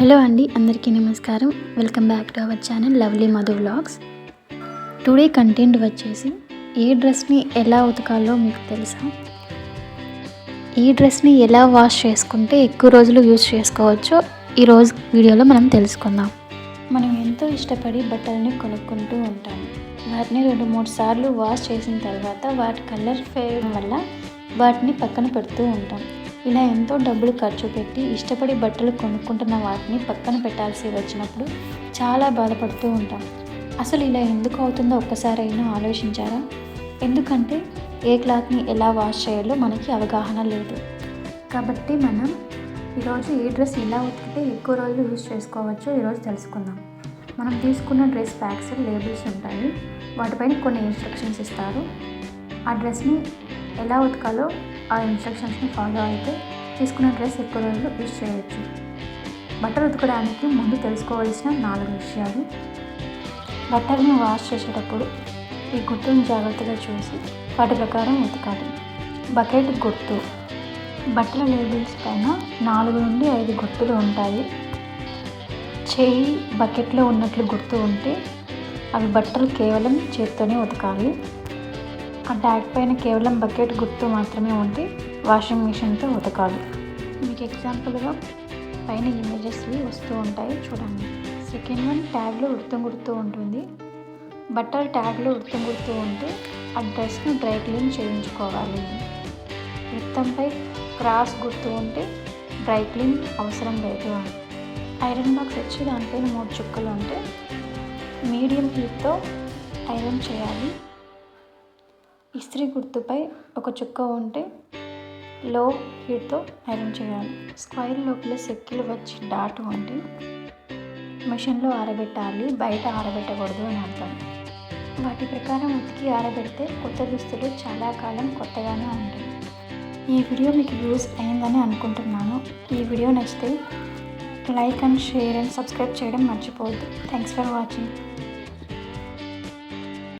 Hello అండి అందరికీ నమస్కారం. Welcome back to our channel lovely Madhu vlogs. Today content వచ్చేసి ఏ డ్రెస్ని ఎలా ఉతకాలో మీకు తెలుసా? ఈ డ్రెస్ని ఎలా వాష్ చేసుకుంటే ఎక్కువ రోజులు యూజ్ చేసుకోవచ్చో ఈరోజు వీడియోలో మనం తెలుసుకుందాం. మనం ఎంతో ఇష్టపడి బట్టలని కొనుక్కుంటూ ఉంటాం. వాటిని రెండు మూడు సార్లు వాష్ చేసిన తర్వాత వాటి కలర్ ఫేయడం వల్ల వాటిని పక్కన పెడుతూ ఉంటాం. ఇలా ఎంతో డబ్బులు ఖర్చు పెట్టి ఇష్టపడి బట్టలు కొనుక్కుంటున్న వాటిని పక్కన పెట్టాల్సి వచ్చినప్పుడు చాలా బాధపడుతూ ఉంటాం. అసలు ఇలా ఎందుకు అవుతుందో ఒక్కసారైనా ఆలోచించారా? ఎందుకంటే ఏ క్లాత్ని ఎలా వాష్ చేయాలో మనకి అవగాహన లేదు. కాబట్టి మనం ఈరోజు ఏ డ్రెస్ ఎలా ఉతికితే ఎక్కువ రోజులు యూజ్ చేసుకోవచ్చో ఈరోజు తెలుసుకుందాం. మనం తీసుకున్న డ్రెస్ బ్యాగ్స్ లేబుల్స్ ఉంటాయి. వాటిపైన కొన్ని ఇన్స్ట్రక్షన్స్ ఇస్తారు. ఆ డ్రెస్ని ఎలా ఉతకాలో ఆ ఇన్స్ట్రక్షన్స్ని ఫాలో అయితే తీసుకున్న డ్రెస్ ఎక్కువ రోజులు యూజ్ చేయవచ్చు బట్టలు ఉతకడానికి ముందు తెలుసుకోవాల్సిన నాలుగు విషయాలు. బట్టలను వాష్ చేసేటప్పుడు ఈ గుర్తును జాగ్రత్తగా చూసి వాటి ప్రకారం ఉతకాలి. బకెట్ గుర్తు. బట్టల లేబుల్స్ పైన నాలుగు నుండి ఐదు గుర్తులు ఉంటాయి. చేయి బకెట్లో ఉన్నట్లు గుర్తు ఉంటే అవి బట్టలు కేవలం చేత్తోనే ఉతకాలి. ఆ ట్యాగ్ పైన కేవలం బకెట్ గుర్తు మాత్రమే ఉంటే వాషింగ్ మిషన్తో ఉతకాలి. మీకు ఎగ్జాంపుల్గా పైన ఇమేజెస్వి వస్తూ ఉంటాయి చూడండి. సెకండ్ వన్ ట్యాగ్లో ఉడతం గుర్తు ఉంటుంది. బట్టలు ట్యాగ్లో ఉడతం గుర్తు ఉంటే ఆ డ్రెస్ను డ్రై క్లీన్ చేయించుకోవాలి. వృత్తంపై క్రాస్ గుర్తు ఉంటే డ్రై క్లీన్ అవసరం లేదు. ఐరన్ బాక్స్ వచ్చి దానిపైన మూడు చుక్కలు ఉంటే మీడియం హీట్తో ఐరన్ చేయాలి. ఇస్త్రీ గుర్తుపై ఒక చుక్క ఉంటే లో హీట్తో ఐరన్ చేయాలి. స్క్వైర్ లోపల సెక్కిలు వచ్చి డాట్ ఉంటే మిషన్లో ఆరబెట్టాలి. బయట ఆరబెట్టకూడదు అని అర్థం. వాటి ప్రకారం ఉతికి ఆరబెడితే కొత్త దుస్తులు చాలా కాలం కొత్తగానే ఉంటాయి. ఈ వీడియో మీకు యూజ్ అయిందని అనుకుంటున్నాను. ఈ వీడియో నచ్చితే like and share and subscribe చేయడం మర్చిపోవద్దు. Thanks for watching.